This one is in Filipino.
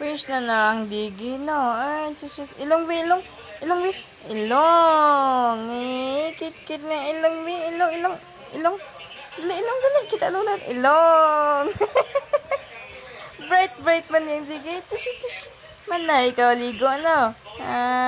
First na na digi, no? Ay, just, ilong bi, ilong, ilong bi, ilong. Eh, kit, kit na ilong bi, ilong, ilong, ilong. Dali, ilong, dali, kita lulan, ilong. bright, bright man yung digi. Tush, tush. Manay, ikaw ligo, no? Ah,